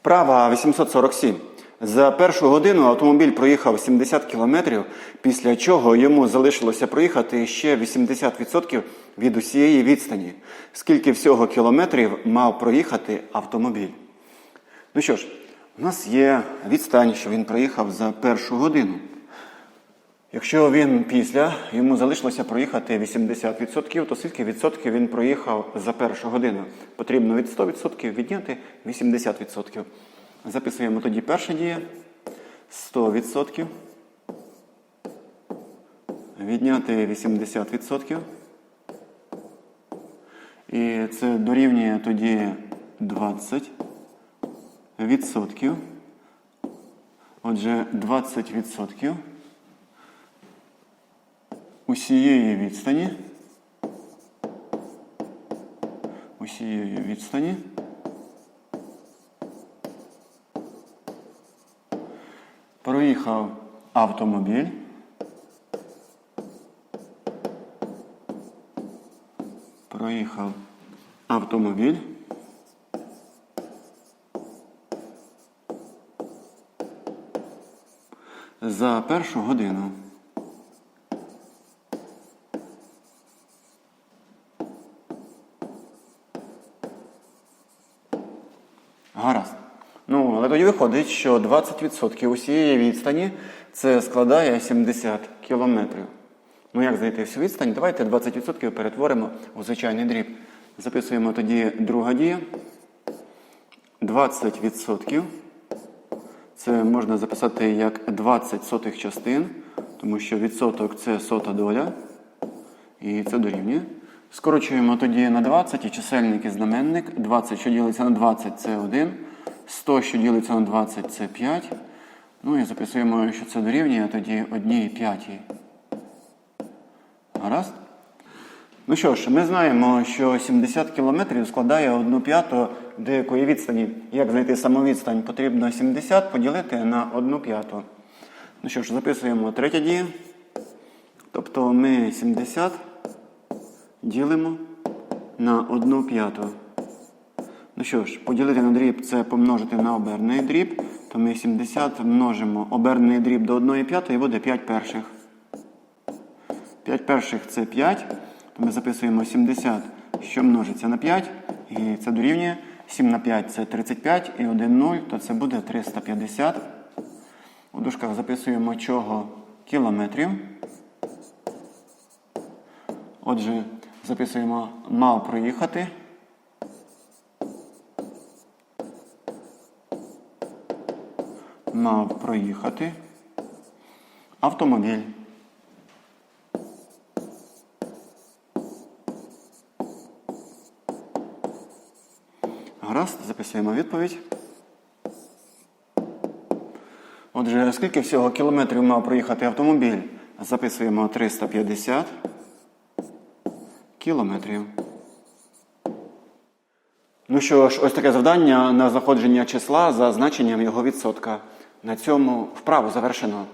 Вправа 847. За першу годину автомобіль проїхав 70 кілометрів, після чого йому залишилося проїхати ще 80% від усієї відстані. Скільки всього кілометрів мав проїхати автомобіль? Ну що ж, у нас є відстань, що він проїхав за першу годину. Якщо він після, йому залишилося проїхати 80%, то скільки відсотків він проїхав за першу годину? Потрібно від 100% відняти 80%. Записуємо тоді перша дія. 100%. Відняти 80%. І це дорівнює тоді 20%. Отже, 20% усієї відстані. Усієї відстані. Проїхав автомобіль. Проїхав автомобіль. За першу годину. Гаразд. Ну, але тоді виходить, що 20% усієї відстані це складає 70 кілометрів. Ну, як знайти всю відстань? Давайте 20% перетворимо у звичайний дріб. Записуємо тоді друга дія. 20% це можна записати як 20 сотих частин, тому що відсоток це сота доля. І це дорівнює. Скорочуємо тоді на 20 і чисельник і знаменник. 20, що ділиться на 20, це 1. 100, що ділиться на 20, це 5. Ну і записуємо, що це дорівнює тоді 1 п'ятій. Гаразд? Ну що ж, ми знаємо, що 70 кілометрів складає 1 п'яту деякої відстані. Як знайти саму відстань? Потрібно 70 поділити на 1 п'яту. Ну що ж, записуємо третя дія. Тобто ми 70 ділимо на 1 п'яту. Ну що ж, поділити на дріб це помножити на оберний дріб. То ми 70 множимо оберний дріб до 1 п'ятої і буде 5 перших. 5 перших це 5. То ми записуємо 70, що множиться на 5. І це дорівнює. 7 на 5 це 35 і 1 0, то це буде 350. У дужках записуємо чого кілометрів. Отже, записуємо мав проїхати. Мав проїхати автомобіль. Гаразд, записуємо відповідь. Отже, скільки всього кілометрів мав проїхати автомобіль? Записуємо 350 кілометрів. Ну що ж, ось таке завдання на знаходження числа за значенням його відсотка. На цьому вправу завершено.